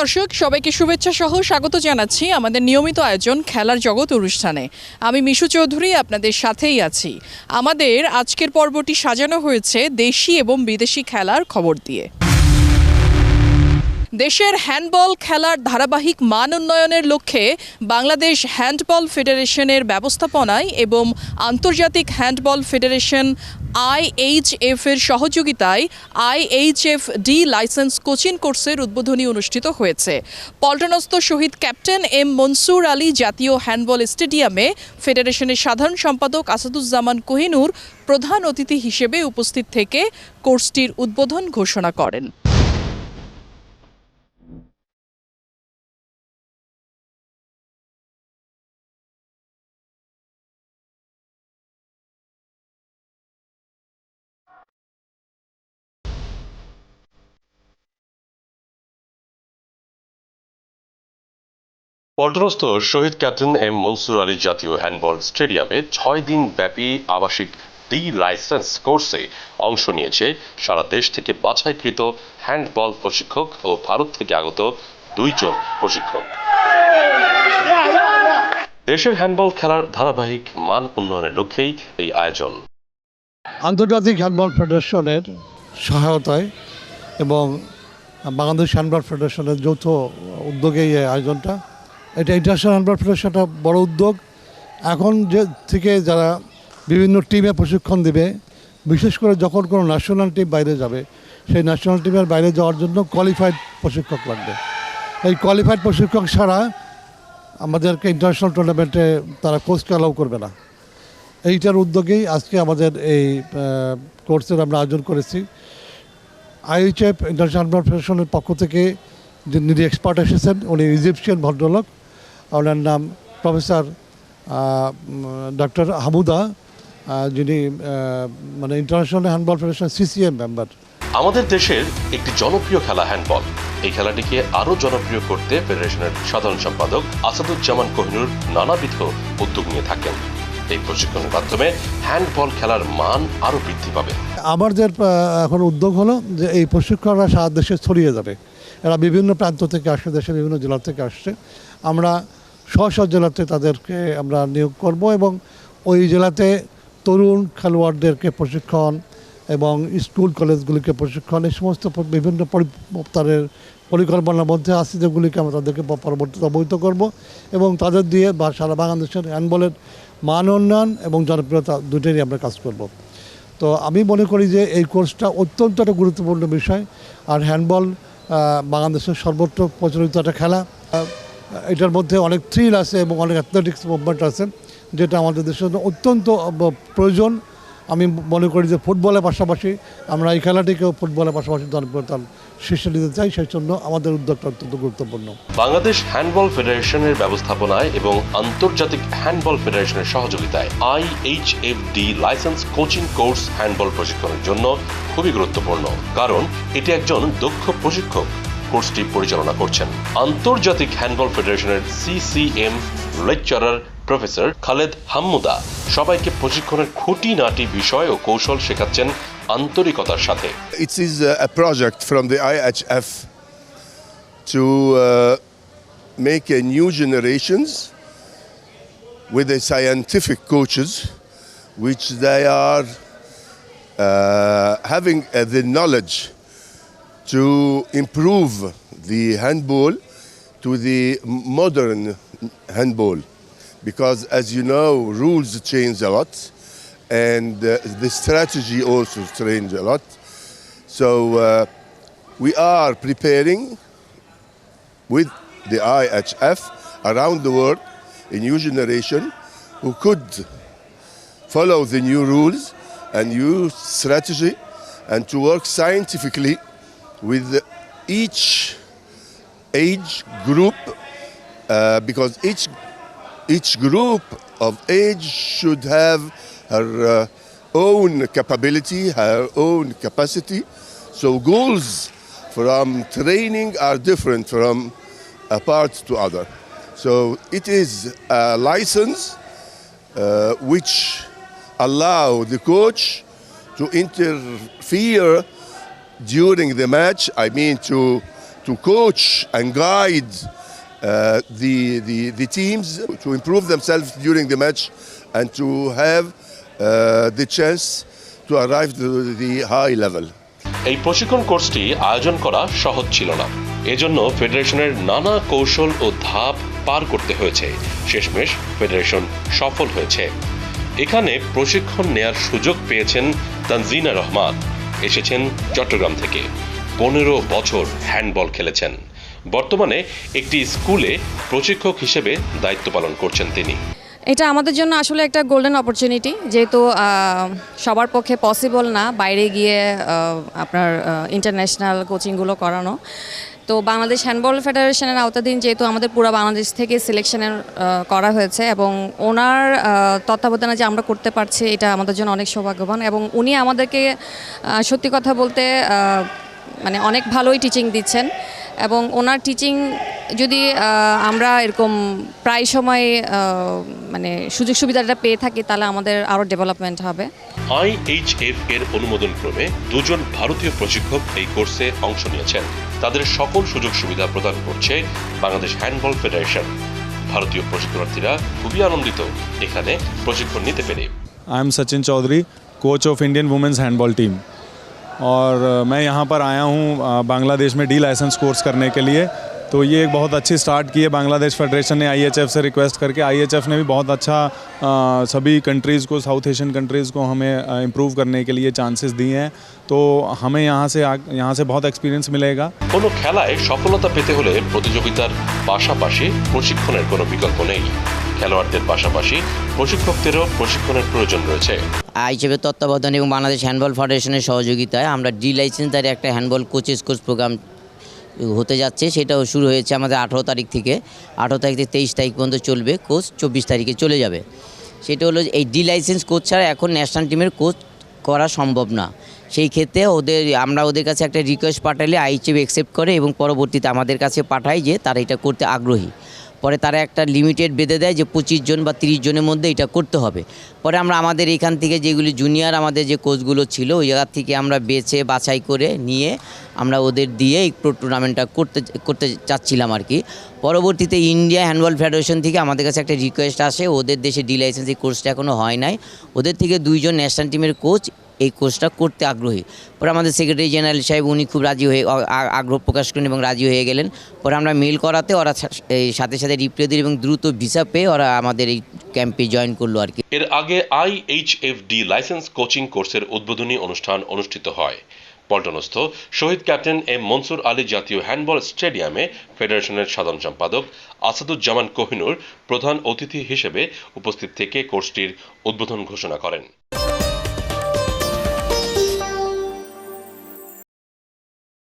দর্শক, সবাইকে শুভেচ্ছা সহ স্বাগত জানাচ্ছি আমাদের নিয়মিত আয়োজন খেলার জগৎ অনুষ্ঠানে। আমি মিশু চৌধুরী, আপনাদের সাথেই আছি। আমাদের আজকের পর্বটি সাজানো হয়েছে দেশি এবং বিদেশি খেলার খবর দিয়ে। দেশের হ্যান্ডবল খেলার ধারাবাহিক মান উন্নয়নের লক্ষ্যে বাংলাদেশ হ্যান্ডবল ফেডারেশনের ব্যবস্থাপনায় এবং আন্তর্জাতিক হ্যান্ডবল ফেডারেশন আইএইচএফ এর সহযোগিতায় আইএইচএফ ডি লাইসেন্স কোচিং কোর্সের উদ্বোধনী অনুষ্ঠিত হয়েছে। পল্টনস্থ শহীদ ক্যাপ্টেন এম মনসুর আলী জাতীয় হ্যান্ডবল স্টেডিয়ামে ফেডারেশনের সাধারণ সম্পাদক আসাদুজ্জামান কোহিনুর প্রধান অতিথি হিসেবে উপস্থিত থেকে কোর্সটির উদ্বোধন ঘোষণা করেন। পল্টনস্থ শহীদ ক্যাপ্টেন এম মনসুর আলী জাতীয় হ্যান্ডবল স্টেডিয়ামে ছয় দিন ব্যাপী আবাসিক ডি লাইসেন্স কোর্সে অংশ নিয়েছে সারা দেশ থেকে বাছাইকৃত হ্যান্ডবল প্রশিক্ষক ও ভারত থেকে আগত দুইজন প্রশিক্ষক। দেশের হ্যান্ডবল খেলার ধারাবাহিক মান উন্নয়নের লক্ষ্যেই এই আয়োজন। আন্তর্জাতিক হ্যান্ডবল ফেডারেশনের সহায়তায় এবং বাংলাদেশ হ্যান্ডবল ফেডারেশনের যৌথ উদ্যোগে এই আয়োজনটা। এটা ইন্টারন্যাশনাল হ্যান্ডবল ফেডারেশন একটা বড় উদ্যোগ। এখন যে থেকে যারা বিভিন্ন টিমে প্রশিক্ষণ দেবে, বিশেষ করে যখন কোনো ন্যাশনাল টিম বাইরে যাবে, সেই ন্যাশনাল টিমের বাইরে যাওয়ার জন্য কোয়ালিফাইড প্রশিক্ষক লাগবে। এই কোয়ালিফাইড প্রশিক্ষক ছাড়া আমাদেরকে ইন্টারন্যাশনাল টুর্নামেন্টে তারা কোচকে অ্যালাউ করবে না। এইটার উদ্যোগেই আজকে আমাদের এই কোর্সের আমরা আয়োজন করেছি। আইএইচএফ ইন্টারন্যাশনাল ফেডারেশনের পক্ষ থেকে যিনি এক্সপার্ট এসেছেন, উনি ইজিপশিয়ান ভদ্রলোক ওনার নাম প্রফেসর ডক্টর হামুদা যিনি মানে international handball federation CCM member আমাদের দেশের একটি জনপ্রিয় খেলা হ্যান্ডবল এই খেলাটিকে আরও জনপ্রিয় করতে ফেডারেশনের সাধারণ সম্পাদক আসাদুজ্জামান কোহিনুর নানাবিধ উদ্যোগ নিয়ে থাকেন। এই প্রশিক্ষণের মাধ্যমে হ্যান্ডবল খেলার মান আরও বৃদ্ধি পাবে। আমাদের আহ, এখন উদ্যোগ হলো যে এই প্রশিক্ষণরা সারা দেশে ছড়িয়ে যাবে। এরা বিভিন্ন প্রান্ত থেকে আসছে দেশের বিভিন্ন জেলা থেকে আসছে। আমরা স্ব জেলাতে তাদেরকে আমরা নিয়োগ করব এবং ওই জেলাতে তরুণ খেলোয়াড়দেরকে প্রশিক্ষণ এবং স্কুল কলেজগুলিকে প্রশিক্ষণ, এই সমস্ত বিভিন্ন তাদের পরিকল্পনার মধ্যে আছে যেগুলিকে আমরা তাদেরকে পরবর্তীতে অবহিত করব এবং তাদের দিয়ে বা সারা বাংলাদেশের হ্যান্ডবলের মান উন্নয়ন এবং জনপ্রিয়তা দুটোরই আমরা কাজ করব। তো আমি মনে করি যে এই কোর্সটা অত্যন্ত একটা গুরুত্বপূর্ণ বিষয়। আর হ্যান্ডবল বাংলাদেশের সর্বত্র প্রচলিত একটা খেলা। এটার মধ্যে অনেক থ্রিল আছে এবং অনেক অ্যাথলেটিক্স মুভমেন্ট আছে, যেটা আমাদের দেশের জন্য অত্যন্ত প্রয়োজন। আমি মনে করি যে ফুটবলের পাশাপাশি আমরা এই খেলাটিকেও ফুটবলের পাশাপাশি জনপ্রিয়তার শীর্ষে নিতে চাই, সেই জন্য আমাদের উদ্যোগটা অত্যন্ত গুরুত্বপূর্ণ। বাংলাদেশ হ্যান্ডবল ফেডারেশনের ব্যবস্থাপনায় এবং আন্তর্জাতিক হ্যান্ডবল ফেডারেশনের সহযোগিতায় IHF D licence coaching course handball প্রশিক্ষণের জন্য খুবই গুরুত্বপূর্ণ। কারণ, এটি একজন দক্ষ প্রশিক্ষক। কোর্সটি পরিচালনা করছেন আন্তর্জাতিক হ্যান্ডবল ফেডারেশনের CCM lecturer professor Khaled Hammouda সবাইকে প্রশিক্ষণের খুঁটিনাটি বিষয় ও কৌশল শেখাচ্ছেন আন্তরিকতার সাথে। It's is a project from the IHF to make a new generations with a scientific coaches which they are having the knowledge to improve the handball to the modern handball. Because as you know, rules change a lot and uh, the strategy also change a lot. So uh, we are preparing with the IHF around the world a new generation who could follow the new rules and new strategy and to work scientifically with each age group uh, because each each group of age should have her uh, own capability, her own capacity. So goals from training are different from a part to other. So it is a license uh, which allow the coach to interfere during the match. I mean to to coach and guide uh, the, the, the teams to improve themselves during the match and to have uh, the chance to arrive to the high level. এই প্রশিক্ষণ কোর্সটি আয়োজন করা সহজ ছিল না এজন্য ফেডারেশনের নানা কৌশল ও ধাপ পার করতে হয়েছে শেষমেশ ফেডারেশন সফল হয়েছে এখানে প্রশিক্ষণ নেয়ার সুযোগ পেয়েছেন তানজিনা রহমান এসেছেন চট্টগ্রাম থেকে। পনেরো বছর হ্যান্ডবল খেলেছেন। বর্তমানে একটি স্কুলে প্রশিক্ষক হিসেবে দায়িত্ব পালন করছেন তিনি। এটা আমাদের জন্য আসলে একটা গোল্ডেন অপরচুনিটি যেহেতু সবার পক্ষে পসিবল না বাইরে গিয়ে আপনার ইন্টারন্যাশনাল কোচিংগুলো করানো। তো বাংলাদেশ হ্যান্ডবল ফেডারেশনের আওতাধীন যেহেতু আমাদের পুরো বাংলাদেশ থেকে সিলেকশনের করা হয়েছে এবং ওনার তত্ত্বাবধানে যে আমরা করতে পারছি এটা আমাদের জন্য অনেক সৌভাগ্যবান এবং উনি আমাদেরকে সত্যি কথা বলতে মানে অনেক ভালোই টিচিং দিচ্ছেন এবং ওনার টিচিং যদি আমরা এরকম প্রায় সময় মানে সুযোগ সুবিধাটা পেয়ে থাকি তাহলে আমাদের আরও ডেভেলপমেন্ট হবে। আইএইচএফ এর অনুমোদন ক্রমে দুজন ভারতীয় প্রশিক্ষক এই কোর্সে অংশ নিয়েছেন। তাদের সকল সুযোগ সুবিধা প্রদান করছে বাংলাদেশ হ্যান্ডবল ফেডারেশন ভারতীয় প্রশিক্ষণার্থীরা খুবই আনন্দিত এখানে প্রশিক্ষণ নিতে পেরে I am Sachin Chaudhary coach of Indian women's handball team और अ, मैं यहाँ पर आया हूँ अ, बांग्लादेश में डी लाइसेंस कोर्स करने के लिए तो ये एक बहुत अच्छी स्टार्ट की है बांग्लादेश फेडरेशन ने आईएचएफ से रिक्वेस्ट करके आईएचएफ ने भी बहुत अच्छा अ, सभी कंट्रीज़ को साउथ एशियन कंट्रीज़ को हमें इम्प्रूव करने के लिए चांसेस दिए हैं तो हमें यहाँ से आ- यहाँ से बहुत एक्सपीरियंस मिलेगा কোনো খেলায় সফলতা পেতে হলে প্রতিযোগিতার পাশাপাশি প্রশিক্ষণের কোনো বিকল্প নেই খেলোয়াড়দের পাশাপাশি প্রশিক্ষকদেরও প্রশিক্ষণের প্রয়োজন রয়েছে আইসিএফের তত্ত্বাবধানে এবং বাংলাদেশ হ্যান্ডবল ফেডারেশনের সহযোগিতায় আমরা ডি লাইসেন্সধারী একটা হ্যান্ডবল কোচেস কোর্স প্রোগ্রাম হতে যাচ্ছে, সেটাও শুরু হয়েছে আমাদের আঠেরো তারিখ থেকে। আঠেরো তারিখ থেকে তেইশ তারিখ পর্যন্ত চলবে কোচ, চব্বিশ তারিখে চলে যাবে। সেটা হলো এই ডি লাইসেন্স কোচ ছাড়া এখন ন্যাশনাল টিমের কোচ করা সম্ভব না। সেই ক্ষেত্রে ওদের, আমরা ওদের কাছে একটা রিকোয়েস্ট পাঠালে আইচিএফ অ্যাকসেপ্ট করে এবং পরবর্তীতে আমাদের কাছে পাঠায় যে তারা এটা করতে আগ্রহী। পরে তারা একটা লিমিটেড বেঁধে দেয় যে পঁচিশ জন বা তিরিশ জনের মধ্যে এটা করতে হবে। পরে আমরা আমাদের এখান থেকে যেগুলি জুনিয়র আমাদের যে কোচগুলো ছিল, ওই জায়গা থেকে আমরা বেছে বাছাই করে নিয়ে আমরা ওদের দিয়ে এই প্রো টুর্নামেন্টটা করতে করতে চাচ্ছিলাম আর কি পরবর্তীতে ইন্ডিয়া হ্যান্ডবল ফেডারেশন থেকে আমাদের কাছে একটা রিকোয়েস্ট আসে, ওদের দেশে ডি লাইসেন্স এই কোর্সটা এখনও হয় নাই। ওদের থেকে দুইজন ন্যাশনাল টিমের কোচ এই কোর্সটা করতে আগ্রহী। পরে আমাদের সেক্রেটারি জেনারেল সাহেব উনি খুব রাজি হয়ে আগ্রহ প্রকাশ করেন এবং রাজি হয়ে গেলেন। পরে আমরা মেল করাতে ওরা সাথে সাথে রিপ্লাই দিল এবং দ্রুত ভিসা পেয়ে ওরা আমাদের এই ক্যাম্পে জয়েন করল আর কি। এর আগে আইএইচএফডি লাইসেন্স কোচিং কোর্সের উদ্বোধনী অনুষ্ঠান অনুষ্ঠিত হয়। পল্টনস্থ শহীদ ক্যাপ্টেন এম মনসুর আলী জাতীয় হ্যান্ডবল স্টেডিয়ামে ফেডারেশনের সাধারণ সম্পাদক আসাদুজ্জামান কোহিনুর প্রধান অতিথি হিসেবে উপস্থিত থেকে কোর্সটির উদ্বোধন ঘোষণা করেন।